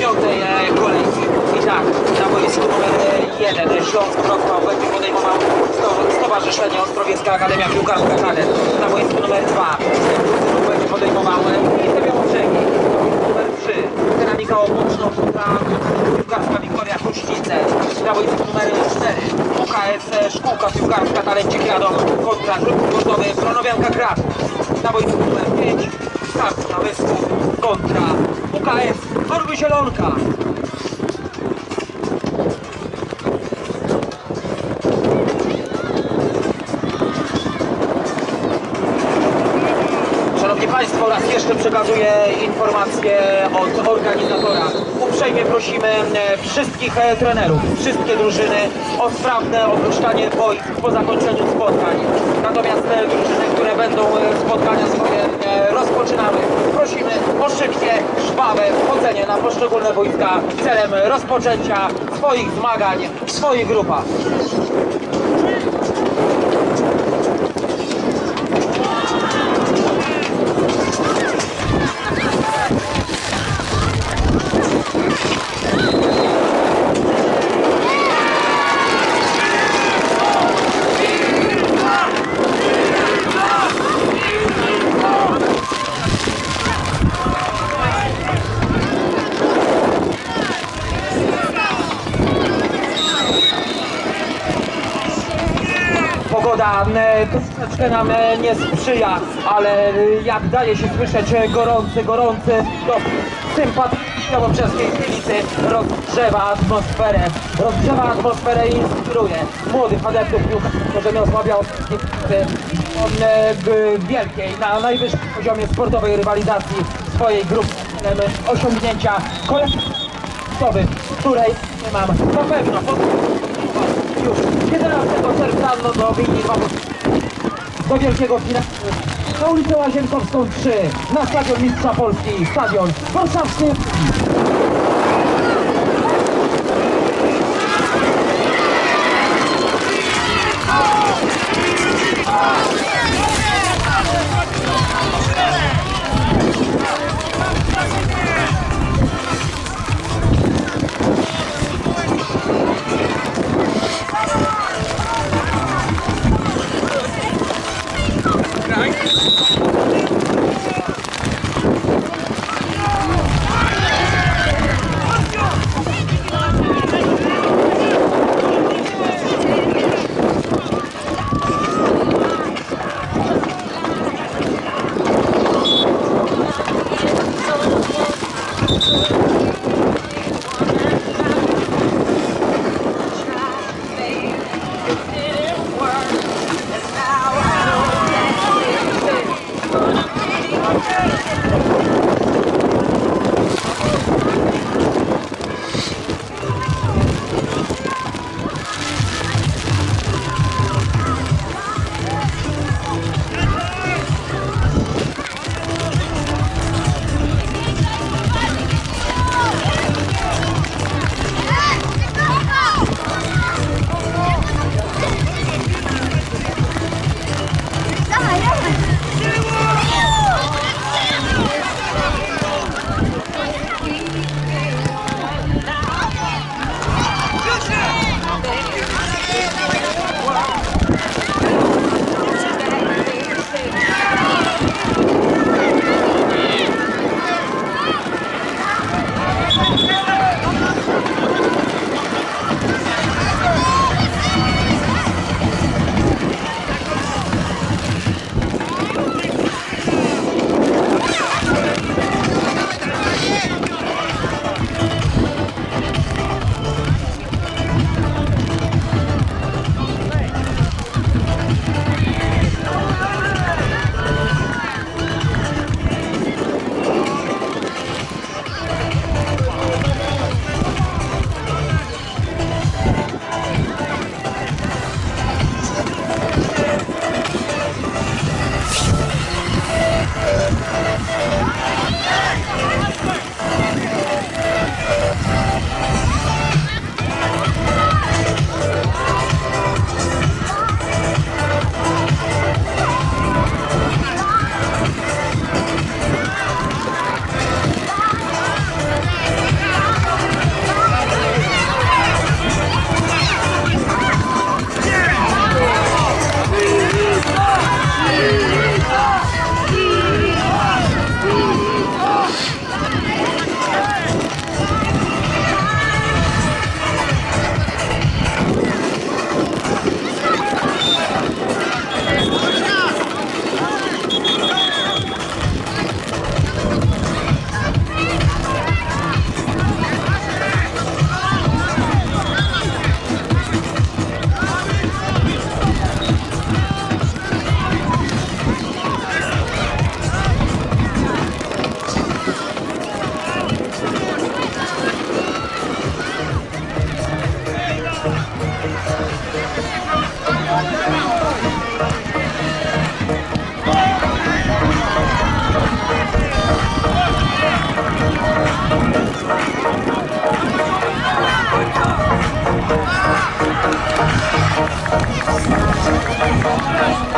piątej e, kolejki. I tak, na boisku numer e, jeden Śląsk Wrocław będzie podejmował sto- Stowarzyszenie Ostrowiecka Akademia Piłkarska Kadet. Na boisku numer dwa będzie podejmował e, Miejsce Białobrzegi. Numer trzy Keramika Opoczno kontra Piłkarska Wiktoria Krusznice. Na boisku numer cztery UKS e, Szkółka Piłkarska Talencie Radom kontra klub sportowy Pronowianka Kraków. Na boisku numer pięć Start na wyspu kontra UKS Torby Zielonka. Szanowni Państwo, raz jeszcze przekazuję informację od organizatora. Uprzejmie prosimy e, wszystkich e, trenerów, wszystkie drużyny o sprawne opuszczanie boisk po zakończeniu spotkań. Natomiast te drużyny, które będą e, spotkania swoje rozpoczynały, prosimy o szybkie, żwawe wchodzenie na poszczególne boiska celem rozpoczęcia swoich zmagań w swoich grupach. Pogoda e, troszeczkę nam e, nie sprzyja, ale e, jak daje się słyszeć e, gorący, gorący do sympatycznej Białobrzeskiej stolicy rozgrzewa atmosferę, rozgrzewa atmosferę i inspiruje. Młodych adeptów piłkarzy Miosław Białowski o e, b- wielkiej, na najwyższym poziomie sportowej rywalizacji swojej grupy osiągnięcia kolejnej której nie mam. Na pewno. Już 11 czerwca do Wilni do wielkiego finału na ulicę Łazienkowską 3 na stadion Mistrza Polski, stadion warszawski. Let's go.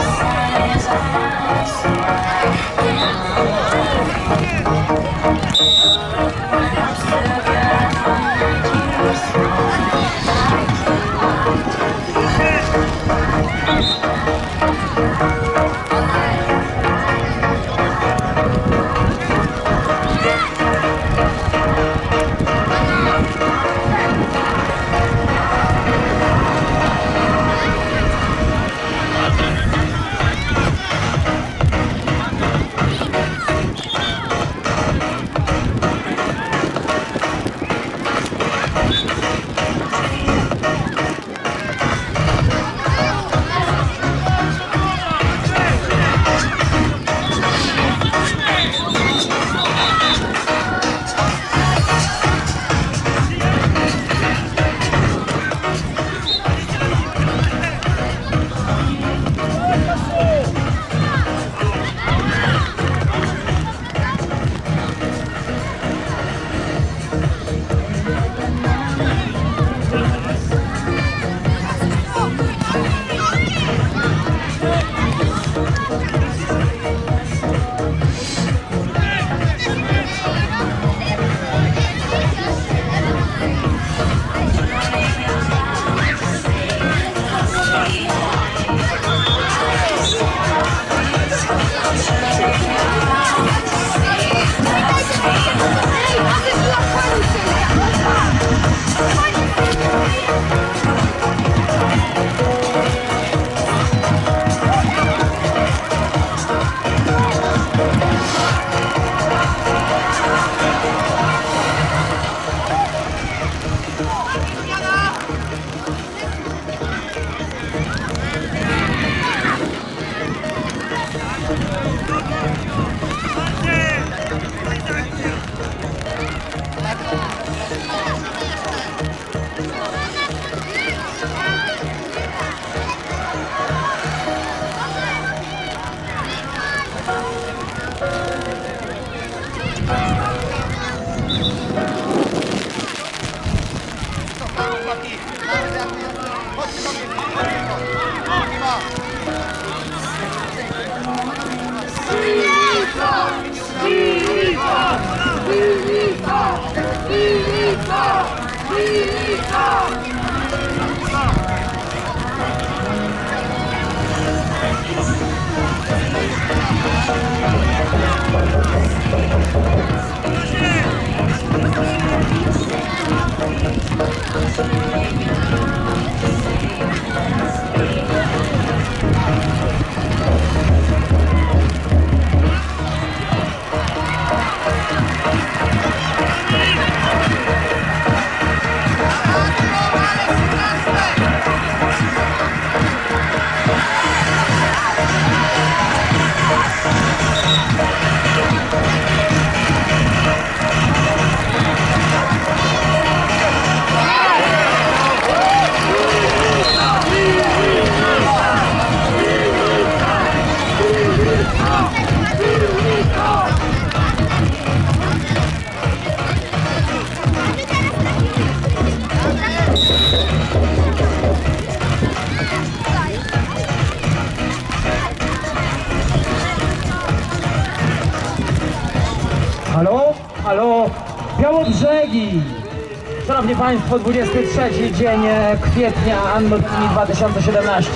Państwo, 23 dzień e, kwietnia Anno Domini 2017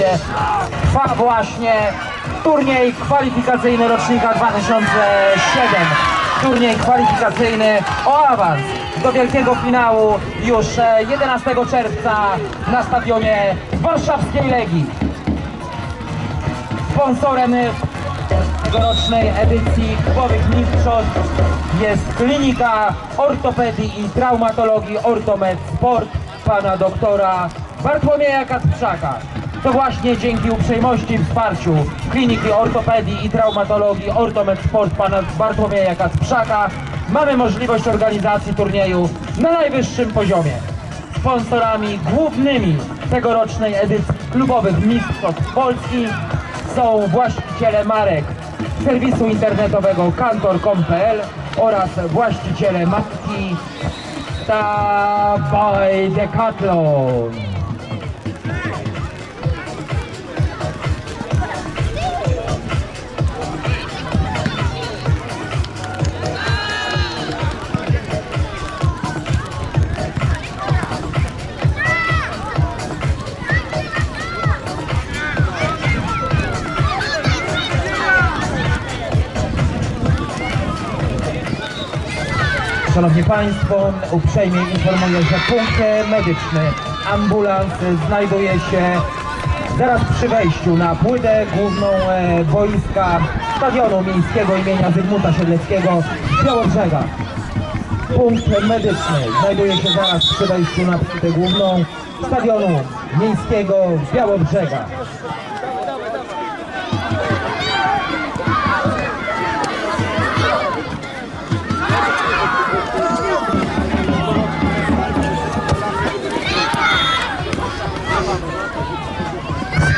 trwa właśnie turniej kwalifikacyjny rocznika 2007. Turniej kwalifikacyjny o awans do wielkiego finału już e, 11 czerwca na stadionie warszawskiej Legii. Sponsorem tegorocznej edycji Kubowych Mistrzostw jest Klinika Ortopedii i Traumatologii Ortomed Sport pana doktora Bartłomieja Kacprzaka. To właśnie dzięki uprzejmości i wsparciu Kliniki Ortopedii i Traumatologii Ortomed Sport pana Bartłomieja Kacprzaka mamy możliwość organizacji turnieju na najwyższym poziomie. Sponsorami głównymi tegorocznej edycji klubowych Mistrzostw Polski są właściciele marek serwisu internetowego kantor.com.pl oraz właściciele marki Ta by Decathlon. Szanowni Państwo, uprzejmie informuję, że punkt medyczny ambulans znajduje się zaraz przy wejściu na płytę główną e, boiska stadionu miejskiego imienia Zygmunta Siedleckiego z Białobrzega. Punkt medyczny znajduje się zaraz przy wejściu na płytę główną stadionu miejskiego z Białobrzega.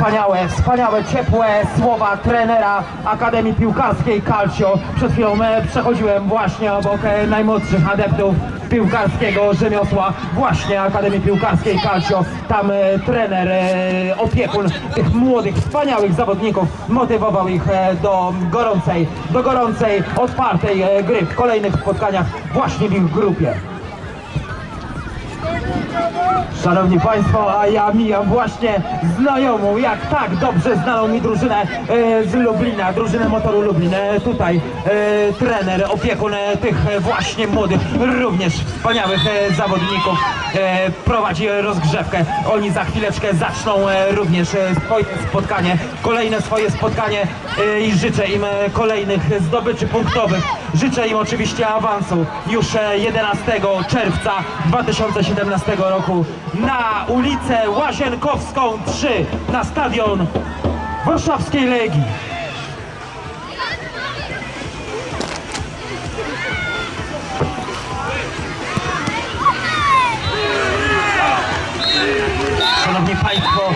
Wspaniałe, wspaniałe, ciepłe słowa trenera Akademii Piłkarskiej Calcio. Przed chwilą e, przechodziłem właśnie obok e, najmłodszych adeptów piłkarskiego rzemiosła właśnie Akademii Piłkarskiej Calcio. Tam e, trener, opiekun tych młodych, wspaniałych zawodników motywował ich do gorącej, do gorącej, otwartej gry w kolejnych spotkaniach właśnie w ich grupie. Szanowni Państwo, a ja mijam właśnie znajomą, jak tak dobrze znaną mi drużynę e, z Lublina, drużynę motoru Lublin. E, tutaj e, trener, opiekun e, tych e, właśnie młodych, również wspaniałych e, zawodników e, prowadzi rozgrzewkę. Oni za chwileczkę zaczną e, również e, swoje spotkanie, kolejne swoje spotkanie e, i życzę im e, kolejnych zdobyczy punktowych. Życzę im oczywiście awansu już e, 11 czerwca 2017 roku na ulicę Łazienkowską 3 na stadion Warszawskiej Legii. Szanowni Państwo,